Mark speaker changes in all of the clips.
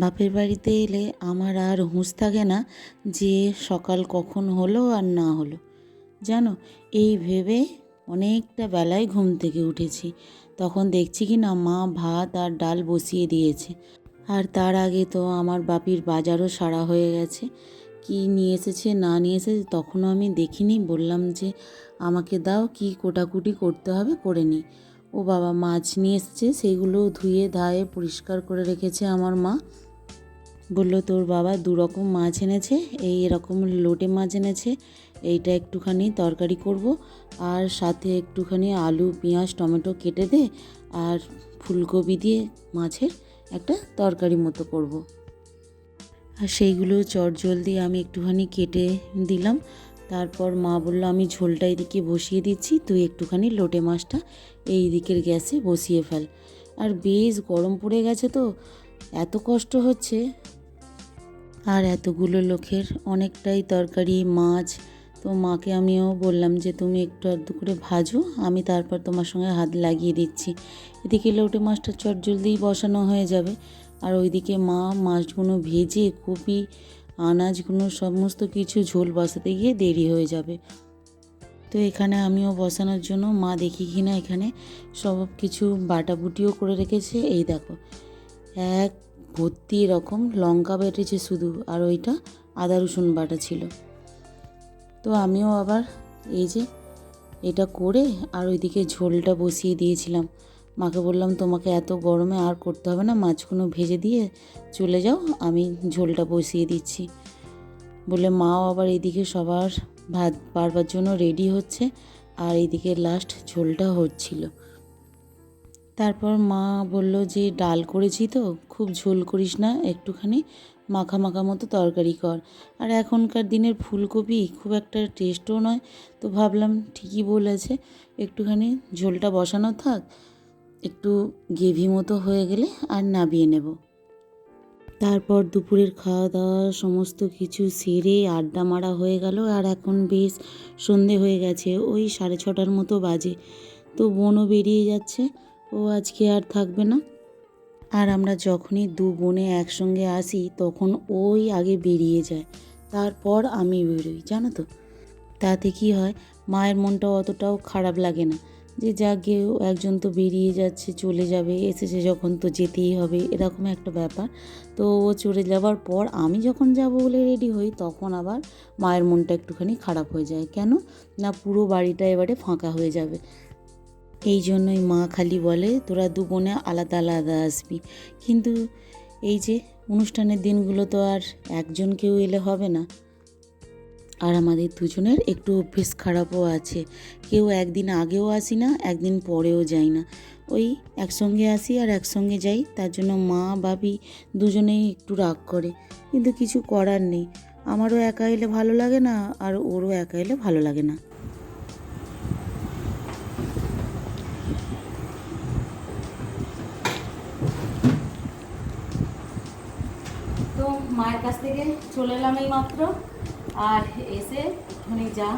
Speaker 1: বাপের বাড়িতে এলে আমার আর হুঁশ থাকে না যে সকাল কখন হলো আর না হলো। জানো, এই ভেবে অনেকটা বেলায় ঘুম থেকে উঠেছি। তখন দেখছি কি না মা ভাত আর ডাল বসিয়ে দিয়েছে। আর তার আগে তো আমার বাপির বাজারও সারা হয়ে গেছে। কি নিয়ে এসেছে, না নিয়ে এসেছে তখনও আমি দেখিনি। বললাম যে, আমাকে দাও, কি কোটাকুটি করতে হবে করে নিই। ও বাবা মাছ নিয়ে এসেছে সেইগুলো ধুয়ে, ধায়ে পরিষ্কার করে রেখেছে আমার মা। বলল, তোর বাবা দু রকম মাছ এনেছে, এই এরকম লোটে মাছ এনেছে, এইটা একটুখানি তরকারি করব, আর সাথে একটুখানি আলু, পেঁয়াজ, টমেটো কেটে দে, আর ফুলকপি দিয়ে মাছের একটা তরকারি মতো করব। আর সেইগুলো চটজলদি আমি একটুখানি কেটে দিলাম। তারপর মা বলল, আমি ঝোলটা এদিকে বসিয়ে দিচ্ছি, তুই একটুখানি লোটে মাছটা এই দিকের গ্যাসে বসিয়ে ফেল। আর বেশ গরম পড়ে গেছে তো, এত কষ্ট হচ্ছে। আর এতগুলো লোকের অনেকটাই তরকারি, মাছ। তো মাকে আমিও বললাম যে, তুমি একটু আধটু করে ভাজো, আমি তারপর তোমার সঙ্গে হাত লাগিয়ে দিচ্ছি। এদিকে লোটে মাছটা চট জলদিই বসানো হয়ে যাবে। আর ওইদিকে মা মাছগুলো ভেজে, কপি, আনাজগুলো, সমস্ত কিছু ঝোল বসাতে গিয়ে দেরি হয়ে যাবে। তো এখানে আমিও বসানোর জন্য মা দেখি কি না এখানে সব কিছু বাটাবুটিও করে রেখেছে। এই দেখো, এক ভর্তি এরকম লঙ্কা বেটেছে শুধু, আর ওইটা আদা রসুন বাটা ছিল। তো আমিও আবার এই যে এটা করে আর ওইদিকে ঝোলটা বসিয়ে দিয়েছিলাম। মাকে বললাম, তোমাকে এত গরমে আর করতে হবে না, মাছগুলো ভেজে দিয়ে চলে যাও, আমি ঝোলটা বসিয়ে দিচ্ছি। বলে মাও আবার এইদিকে সবার ভাত পারবার জন্য রেডি হচ্ছে, আর এইদিকে লাস্ট ঝোলটা হচ্ছিল। তারপর মা বলল যে, ডাল করেছি তো, খুব ঝোল করিস না, একটুখানি মাখা মাখা মতো তরকারি কর। আর এখনকার দিনের ফুলকপি খুব একটা টেস্টও নয়, তো ভাবলাম ঠিকই বলেছে, একটুখানি ঝোলটা বসানো থাক, একটু গেভি মতো হয়ে গেলে আর নাবিয়ে নেব। তারপর দুপুরের খাওয়া দাওয়া সমস্ত কিছু সেরে আড্ডা মারা হয়ে গেল, আর এখন বেশ সন্ধে হয়ে গেছে, ওই সাড়ে ছটার মতো বাজে। তো বোনও বেরিয়ে যাচ্ছে ও আজকে আর থাকবে না। আর আমরা যখনই দু বোনে একসঙ্গে আসি, তখন ওই আগে বেরিয়ে যায়। তারপর আমি বেরোই, জানো তো? তাতে কি হয়, মায়ের মনটা অতটাও খারাপ লাগে না যে যাক গিয়েও একজন তো বেরিয়ে যাচ্ছে, চলে যাবে, এসেছে যখন তো যেতেই হবে, এরকম একটা ব্যাপার। তো ও চলে যাওয়ার পর আমি যখন যাব বলে রেডি হই, তখন আবার মায়ের মনটা একটুখানি খারাপ হয়ে যায়। কেন? না পুরো বাড়িটা এবারে ফাঁকা হয়ে যাবে। এই জন্যই মা খালি বলে, তোরা দু বোনে আলাদা আলাদা আসবি। কিন্তু এই যে অনুষ্ঠানের দিনগুলো তো আর একজন কেউ এলে হবে না। আর আমাদের দুজনের একটু অভ্যেস খারাপও আছে। কেউ একদিন আগেও আসি না, একদিন পরেও যাই না। ওই একসঙ্গে আসি আর একসঙ্গে যাই, তার জন্য মা বাবি দুজনেই একটু রাগ করে। কিন্তু কিছু করার নেই। আমারও একা এলে ভালো লাগে না, আর ওরও একা এলে ভালো লাগে না
Speaker 2: তো মায়ের কাছ থেকে চলে এলাম এই মাত্র আর এসে একটুখানি যা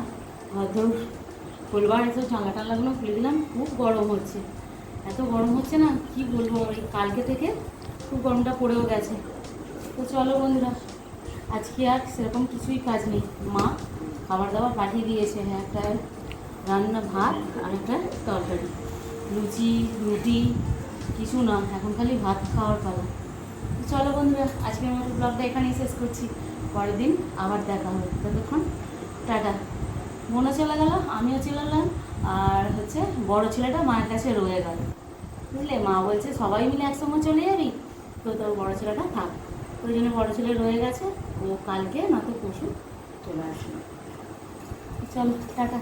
Speaker 2: হয়তো খোলবার এসে জানলা টানলাগুলো খুলে দিলাম, খুব গরম হচ্ছে। এত গরম হচ্ছে না, কি বলব এই কালকে থেকে খুব গরমটা পড়েও গেছে। তো চলো বন্ধুরা, আজকে আর সেরকম কিছুই কাজ নেই। মা খাবার দাবার পাঠিয়ে দিয়েছে একটা রান্না ভাত আর একটা তরকারি। লুচি, রুটি, কিছু না, এখন খালি ভাত খাওয়ার পালা। চলো বন্ধুরা, আজকের মতো ব্লগটা এখানেই শেষ করছি। পরের দিন আবার দেখা হবে। ততক্ষণ টাটা। বোনও চলে গেল, আমিও চলে এলাম। আর হচ্ছে বড় ছেলেটা মায়ের কাছে রয়ে গেল। বুঝলে? মা বলছে, সবাই মিলে একসঙ্গে চলে যাবি? তো তোর বড় ছেলেটা, থাক। ওই জন্য বড় ছেলে রয়ে গেছে। ও কালকে নয়তো পশু চলে আসবে। চলো, টাটা।